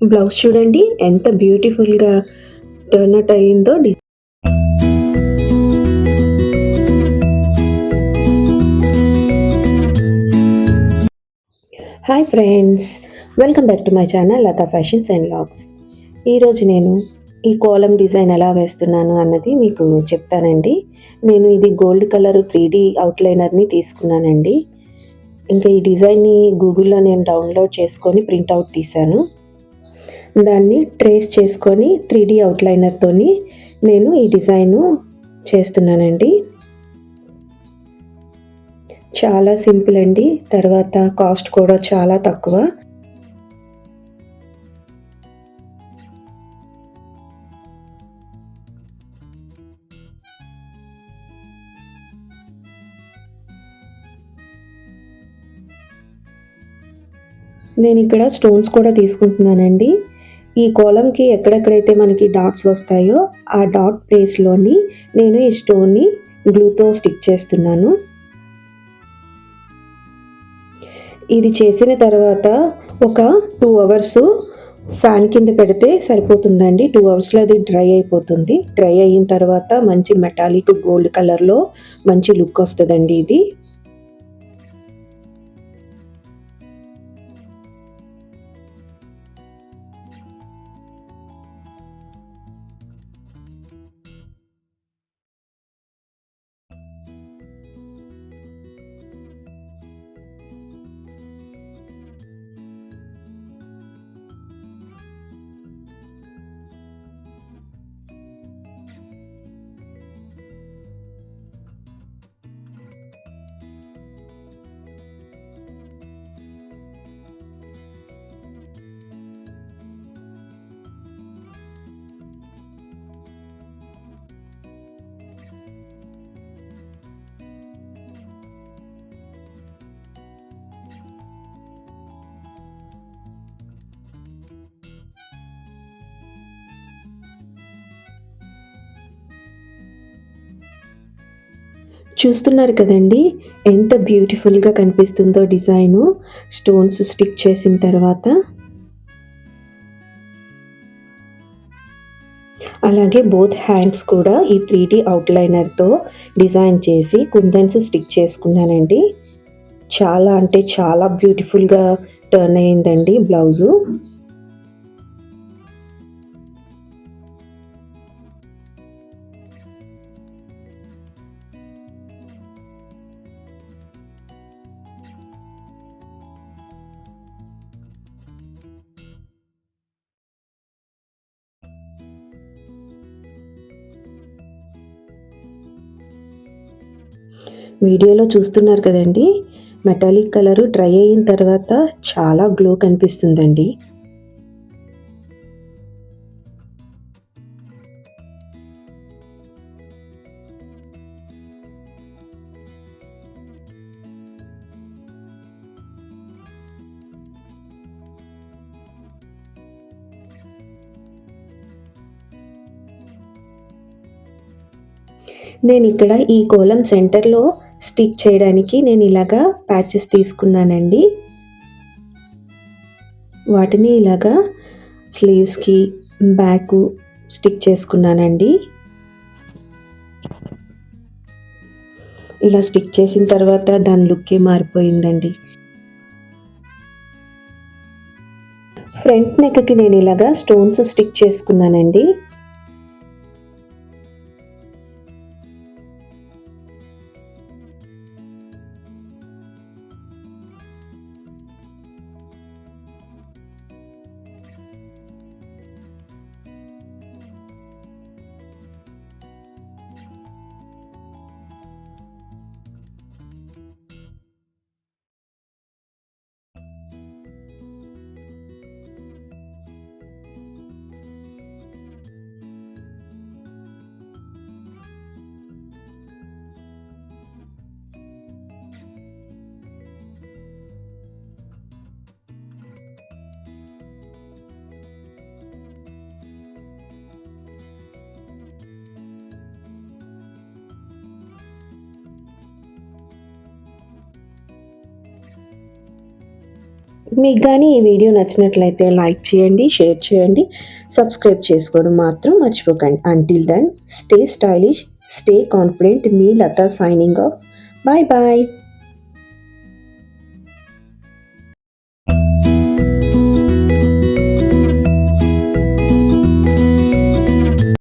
Blouse చూడండి ఎంత బ్యూటిఫుల్గా టర్న్ అవుట్ అయ్యిందో D- hi friends welcome back to my channel Latha fashions and logs ఈరోజు నేను ఈ కోలం డిజైన్ ఎలా వేస్తున్నాను అన్నది మీకు చెప్తానండి. నేను ఇది గోల్డ్ కలర్ త్రీ డీ అవుట్లైనర్ని తీసుకున్నానండి. ఇంకా ఈ డిజైన్ని గూగుల్లో నేను డౌన్లోడ్ చేసుకొని ప్రింట్అవుట్ తీశాను. దాన్ని ట్రేస్ చేసుకొని త్రీ డీ అవుట్లైనర్తో నేను ఈ డిజైను చేస్తున్నానండి. చాలా సింపుల్ అండి. తర్వాత కాస్ట్ కూడా చాలా తక్కువ. నేను ఇక్కడ స్టోన్స్ కూడా తీసుకుంటున్నానండి. ఈ కోలంకి ఎక్కడెక్కడైతే మనకి డాట్స్ వస్తాయో ఆ డాట్ ప్లేస్లోని నేను ఈ స్టోన్ని గ్లూతో స్టిక్ చేస్తున్నాను. ఇది చేసిన తర్వాత ఒక టూ అవర్స్ ఫ్యాన్ కింద పెడితే సరిపోతుందండి. టూ అవర్స్లో అది డ్రై అయిపోతుంది. డ్రై అయిన తర్వాత మంచి మెటాలిక్ గోల్డ్ కలర్లో మంచి లుక్ వస్తుందండి ఇది. చూస్తున్నారు కదండి ఎంత బ్యూటిఫుల్గా కనిపిస్తుందో డిజైను. స్టోన్స్ స్టిక్ చేసిన తర్వాత. అలాగే బోత్ హ్యాండ్స్ కూడా ఈ త్రీ డి అవుట్లైనర్తో డిజైన్ చేసి కుందన్స్ స్టిక్ చేసుకున్నానండి. చాలా అంటే చాలా బ్యూటిఫుల్గా టర్న్ అయిందండి బ్లౌజు. వీడియోలో చూస్తున్నారు కదండి. మెటాలిక్ కలరు డ్రై అయిన తర్వాత చాలా గ్లో కనిపిస్తుందండి. నేను ఇక్కడ ఈ కోలం సెంటర్లో స్టిక్ చేయడానికి నేను ఇలాగా ప్యాచెస్ తీసుకున్నానండి. వాటిని ఇలాగా స్లీవ్స్కి బ్యాక్ స్టిక్ చేసుకున్నానండి. ఇలా స్టిక్ చేసిన తర్వాత దాని లుక్కే మారిపోయిందండి. ఫ్రంట్ నెక్కి నేను ఇలాగా స్టోన్స్ స్టిక్ చేసుకున్నానండి. మీకు కానీ ఈ వీడియో నచ్చినట్లయితే లైక్ చేయండి షేర్ చేయండి సబ్స్క్రైబ్ చేసుకోవడం మాత్రం మర్చిపోకండి. Until then stay stylish stay confident మీ Latha signing off. Bye bye